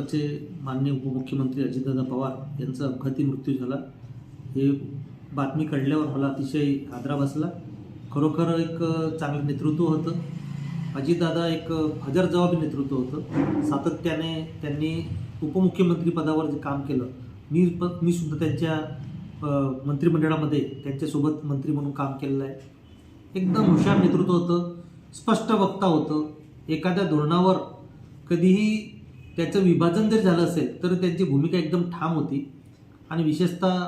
महाराष्ट्राचे माननीय उपमुख्यमंत्री अजितदादा पवार यांचा अपघाती मृत्यू झाला. हे बातमी कळल्यावर मला अतिशय आदरा बसला. खरोखर एक चांगलं नेतृत्व होतं. अजितदादा एक हजरजबाबी नेतृत्व होतं. सातत्याने त्यांनी उपमुख्यमंत्री पदावर जे काम केलं मी प मी सुद्धा त्यांच्या मंत्रिमंडळामध्ये त्यांच्यासोबत मंत्री म्हणून काम केलेलं आहे. एकदम हुशार नेतृत्व होतं. स्पष्ट वक्ता होतं. एखाद्या धोरणावर कधीही त्याचं विभाजन जर झालं असेल तर त्यांची भूमिका एकदम ठाम होती. आणि विशेषतः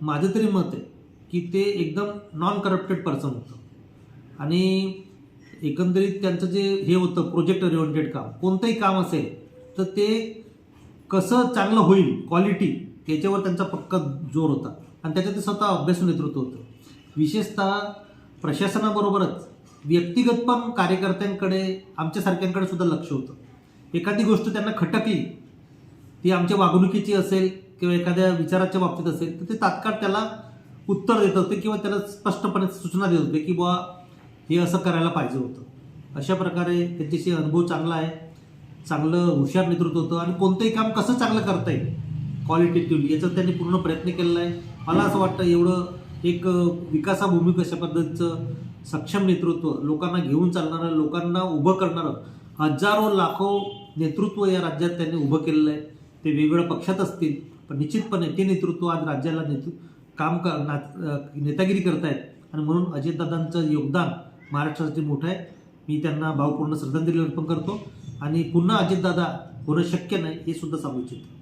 माझं तरी मत आहे की ते एकदम नॉन करप्टेड पर्सन होतं. आणि एकंदरीत त्यांचं जे हे होतं प्रोजेक्ट ओरिएंटेड काम कोणतंही काम असेल तर ते कसं चांगलं होईल क्वालिटी त्याच्यावर त्यांचा पक्का जोर होता. आणि त्याच्यात ते स्वतः अभ्यास नेतृत्व होतं. विशेषतः प्रशासनाबरोबरच व्यक्तिगत पण कार्यकर्त्यांकडे आमच्यासारख्यांकडे सुद्धा लक्ष होतं. एखादी गोष्ट त्यांना खटकली ती आमच्या वागणुकीची असेल किंवा एखाद्या विचाराच्या बाबतीत असेल तर ते तात्काळ त्याला उत्तर देत होते किंवा त्याला स्पष्टपणे सूचना देत होते की बुवा हे असं करायला पाहिजे होतं. अशा प्रकारे त्यांच्याशी अनुभव चांगला आहे. चांगलं हुशार नेतृत्व होतं आणि कोणतंही काम कसं चांगलं करता येईल? क्वालिटेटिव्हली याचा त्यांनी पूर्ण प्रयत्न केलेला आहे. मला असं वाटतं एवढं एक विकासाभूमी कशा पद्धतीचं सक्षम नेतृत्व लोकांना घेऊन चालणारं लोकांना उभं करणारं हजारो लाखो नेतृत्व या राज्यात त्यांनी उभं केलेलं आहे. ते वेगवेगळ्या पक्षात असतील पण निश्चितपणे ते नेतृत्व आज राज्याला नेतृ काम कर ना अं, नेतागिरी करतायत. आणि म्हणून अजितदादांचं योगदान महाराष्ट्रासाठी मोठं आहे. मी त्यांना भावपूर्ण श्रद्धांजली अर्पण करतो. आणि पुन्हा अजितदादा होणं शक्य नाही हे सुद्धा सांगू इच्छितो.